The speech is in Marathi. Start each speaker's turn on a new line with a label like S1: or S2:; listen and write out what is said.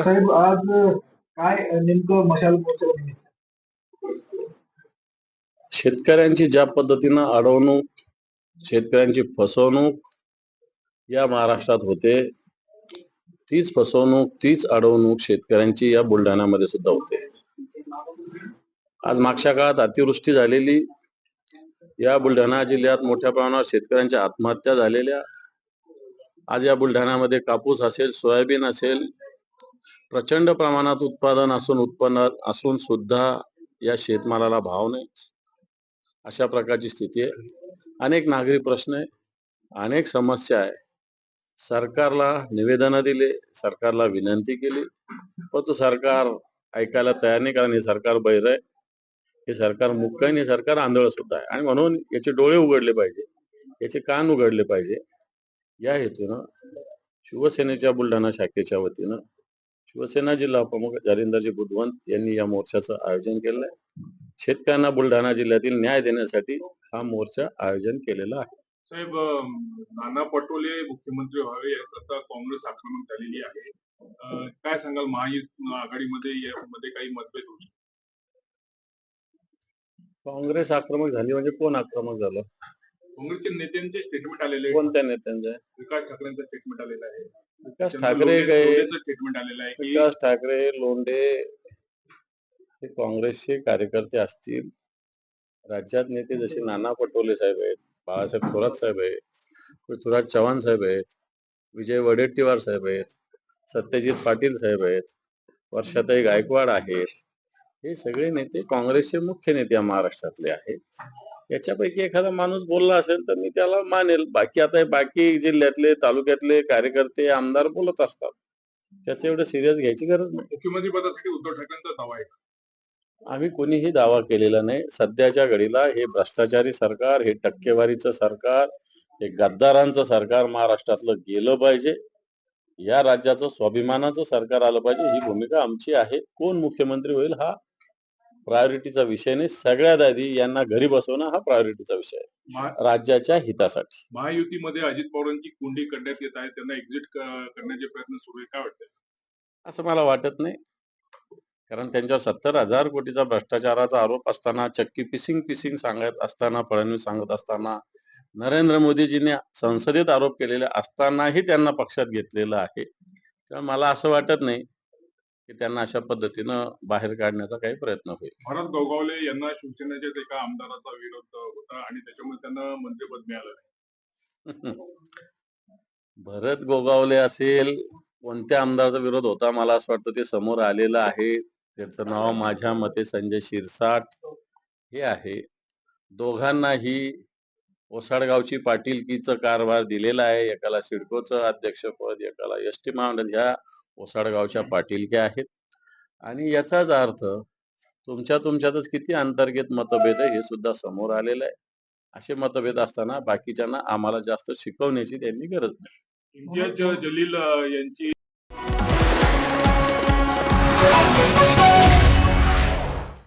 S1: साहेब आज काय नेमकं मशाल
S2: शेतकऱ्यांची ज्या पद्धतीनं अडवणूक शेतकऱ्यांची फसवणूक या महाराष्ट्रात होते तीच फसवणूक तीच अडवणूक शेतकऱ्यांची या बुलढाण्यामध्ये सुद्धा होते. आज मागच्या काळात अतिवृष्टी झालेली या बुलढाणा जिल्ह्यात मोठ्या प्रमाणावर शेतकऱ्यांच्या आत्महत्या झालेल्या आज या बुलढाण्यामध्ये कापूस असेल सोयाबीन असेल प्रचंड प्रमाणात उत्पादन असून उत्पन्न असून सुद्धा या शेतमालाला भाव नाही. अशा प्रकारची स्थिती आहे. अनेक नागरी प्रश्न आहे. अनेक समस्या आहे. सरकारला निवेदनं दिले सरकारला विनंती केली. परंतु सरकार ऐकायला तयार नाही कारण हे सरकार बैर आहे. हे सरकार मुख्य आहे हे सरकार आंधळ सुद्धा आहे. आणि म्हणून याचे डोळे उघडले पाहिजे. याचे कान उघडले पाहिजे. या हेतूनं शिवसेनेच्या बुलढाणा शाखेच्या वतीनं शिवसेना जिल्हा प्रमुख जालिंदरजी बुधवंत यांनी या मोर्चाचं आयोजन केलंय शेतकऱ्यांना बुलढाणा जिल्ह्यातील न्याय देण्यासाठी हा मोर्चा आयोजन केलेला आहे.
S3: साहेब नाना पटोले मुख्यमंत्री व्हावे याकरता काँग्रेस आक्रमक झालेली आहे. काय सांगाल? महायुत आघाडीमध्ये यामध्ये काही मतभेद होऊ?
S2: काँग्रेस आक्रमक झाली म्हणजे कोण आक्रमक झालं?
S3: काँग्रेसच्या नेत्यांचे स्टेटमेंट आलेले
S2: कोणत्या नेत्यांचे?
S3: विकास ठाकरेंचं स्टेटमेंट आलेलं आहे.
S2: विकास ठाकरे
S3: स्टेटमेंट आलेलं आहे. की
S2: विकास ठाकरे लोंढे हे काँग्रेसचे कार्यकर्ते असतील. राज्यात नेते जसे नाना पटोले साहेब आहेत बाळासाहेब थोरात साहेब आहेत पृथ्वीराज चव्हाण साहेब आहेत विजय वडेट्टीवार साहेब आहेत सत्यजित पाटील साहेब आहेत वर्षाताई गायकवाड आहेत. हे सगळे नेते काँग्रेसचे मुख्य नेते या महाराष्ट्रातले आहेत. याच्यापैकी एखादा माणूस बोलला असेल तर मी त्याला मानेल. बाकी आता हे बाकी जिल्ह्यातले तालुक्यातले कार्यकर्ते आमदार बोलत असतात. त्याचं एवढं सिरियस घ्यायची गरज नाही.
S3: मुख्यमंत्री पदासाठी उद्धव ठाकरेंचा दावा आहे
S2: आम्ही कोणीही दावा केलेला नाही. सध्याच्या घडीला हे भ्रष्टाचारी सरकार हे टक्केवारीचं सरकार हे गद्दारांचं सरकार महाराष्ट्रातलं गेलं पाहिजे. या राज्याचं स्वाभिमानाचं सरकार आलं पाहिजे. ही भूमिका आमची आहे. कोण मुख्यमंत्री होईल हा प्रायोरिटीचा विषय नाही. सगळ्यात आधी यांना घरी बसवणं हा प्रायोरिटीचा विषय आहे. राज्याच्या हितासाठी.
S3: महायुतीमध्ये अजित पवारांची कुंडी करण्यात येत आहे. त्यांना एक्झिट करण्याचे प्रयत्न सुरू आहे. काय वाटतं
S2: असं मला वाटत नाही. कारण त्यांच्यावर सत्तर हजार कोटीचा भ्रष्टाचाराचा आरोप असताना चक्की पिसिंग पिसिंग सांगत असताना फडणवीस सांगत असताना नरेंद्र मोदीजीने संसदेत आरोप केलेले असतानाही त्यांना पक्षात घेतलेलं आहे. तर मला असं वाटत नाही की त्यांना अशा पद्धतीनं बाहेर काढण्याचा काही प्रयत्न होईल.
S3: भरत गोगावले यांना शिवसेनेच्याच एका आमदाराचा विरोध होता आणि त्याच्यामुळे त्यांना मंत्रिपद मिळालं नाही.
S2: भरत गोगावले असेल कोणत्या आमदाराचा विरोध होता? मला असं वाटतं ते समोर आलेलं आहे. त्याचं नाव माझ्या मते संजय शिरसाट. हे आहे. दोघांनाही ओसाडगावची पाटीलकीचं कारभार दिलेला आहे. एकाला सिडकोचं अध्यक्षपद एकाला एस टी महामंडळ. ह्या ओसाडगावच्या पाटीलक्या आहेत. आणि याचाच अर्थ तुमच्या तुमच्यातच किती अंतर्गत मतभेद आहे हे सुद्धा समोर आलेलं आहे. असे मतभेद असताना बाकीच्यांना आम्हाला जास्त शिकवण्याची त्यांनी गरज नाही.
S3: जलील यांची